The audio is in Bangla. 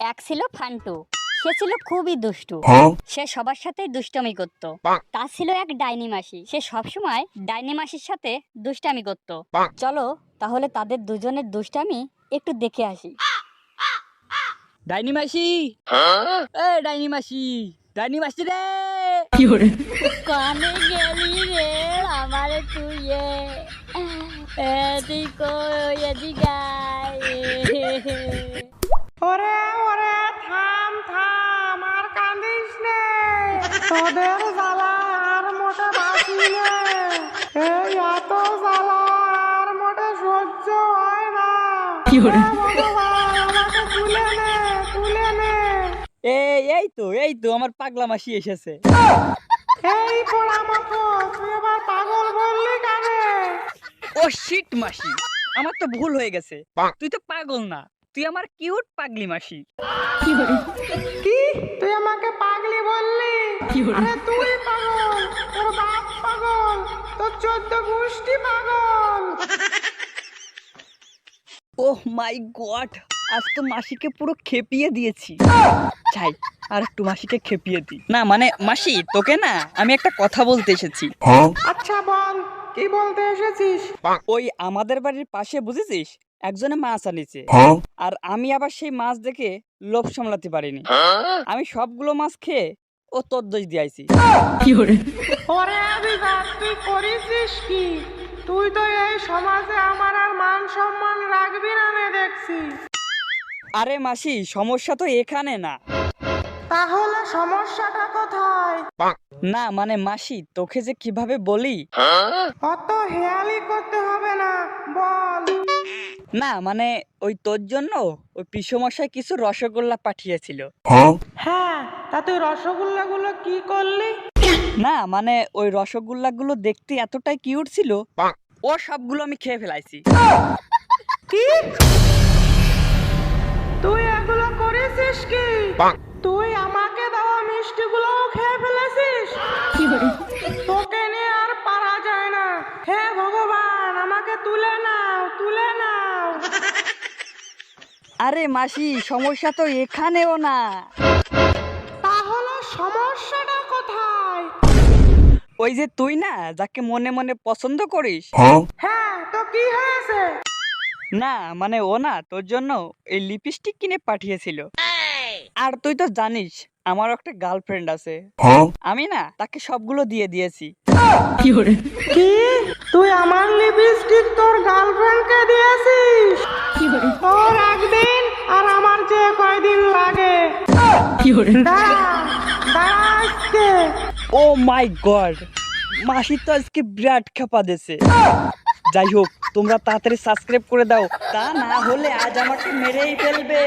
এক ছিল ফান্টু সে ছিল খুবই দুষ্টু। সে সবার সাথে দুষ্টামি করত। তা ছিল এক ডাইনি মাসি সে সবসময় ডাইনি মাসির সাথে দুষ্টামি করত। চলো তাহলে তাদের দুজনের দুষ্টামি একটু দেখে আসি। ডাইনি মাসি! এ ডাইনি মাসি! ডাইনি মাসি রে! কানে গেলি রে আমার তুই এদিক এদিক ওরে! তোদের জ্বালা আর মোটে বাঁচি এই এত জ্বালা আর মোটে সহ্য হয় না। এই এই তো এই তো আমার পাগলা মাসি এসেছে। এই পোড়া মতো তুই এবার পাগল বললি কানে ও শিট মাসি আমার তো ভুল হয়ে গেছে। তুই তো পাগল না তুই আমার কিউট পাগলি মাসি। কি তুই আমাকে পাগলি বললি আরে তুই পাগল তোর বাপ পাগল তোর চোদ্দ গোষ্ঠী পাগল। ওহ মাই গড আজ তো মাসিকে পুরো খেপিয়ে দিয়েছি। চাই আর একটু মাসিকে খেপিয়ে দি না মানে মাসি তোকে না আমি একটা কথা বলতে এসেছি। আচ্ছা বল কি বলতে এসেছিস? ওই আমাদের বাড়ির পাশে বুঝেছিস? একজনে মাছ আনিছে। আর আমি আবার সেই মাছ দেখে লোভ সামলাতে পারিনি। আমি সবগুলো মাছ খেয়ে ও তোর দোষ ওরে আবিদার তুই করেছিস কি? তুই তো এই সমাজে আমার আর মান সম্মান রাখবি না নে দেখছি। আরে মাসি সমস্যা তো এখানে না। তাহলে সমস্যাটা কোথায়? না মানে মাসি তোকে যে কীভাবে বলি? অত হেয়ালি করতে হবে না বল। না মানে ওই তোর জন্য ওই পিসমশাই কিছু রসগোল্লা পাঠিয়েছিল। হ্যাঁ? তা তুই রসগোল্লাগুলো কি করলি? না মানে ওই রসগোল্লাগুলো দেখতে এতটাই কিউট ছিল ও সবগুলো আমি খেয়ে ফেলাইছি। কি? তুই এগুলো করেছিস কি? তুই আমাকে দেওয়া মিষ্টিগুলোও খেয়ে ফেলেছিস? তোকে তুলে নাও তুলে নাও। আরে মাসি সমস্যা তো এখানেও না। তাহলে সমস্যাটা কোথায়? ওই যে তুই না যাকে মনে মনে পছন্দ করিস। হ্যাঁ? তো কি হয়েছে? না মানে ও না তোর জন্য এই লিপস্টিক কিনে পাঠিয়েছিল। আর তুই তো জানিস আমার একটা গার্লফ্রেন্ড আছে। আমি না তাকে সবগুলো দিয়ে দিয়েছি। কি? তুই আমার লিপস্টিক তোর গার্লফ্রেন্ডকে দিয়েছিস? তোর একদিন আর আমার যে কয়দিন লাগে? দাঁড়া দাঁড়া আজকে। ও মাই গড মাসি তো আজকে বিরাট খেপা দেছে যাই হোক তোমরা তাড়াতাড়ি সাবস্ক্রাইব করে দাও। তা না হলে আজ আমাকে মেরেই ফেলবে।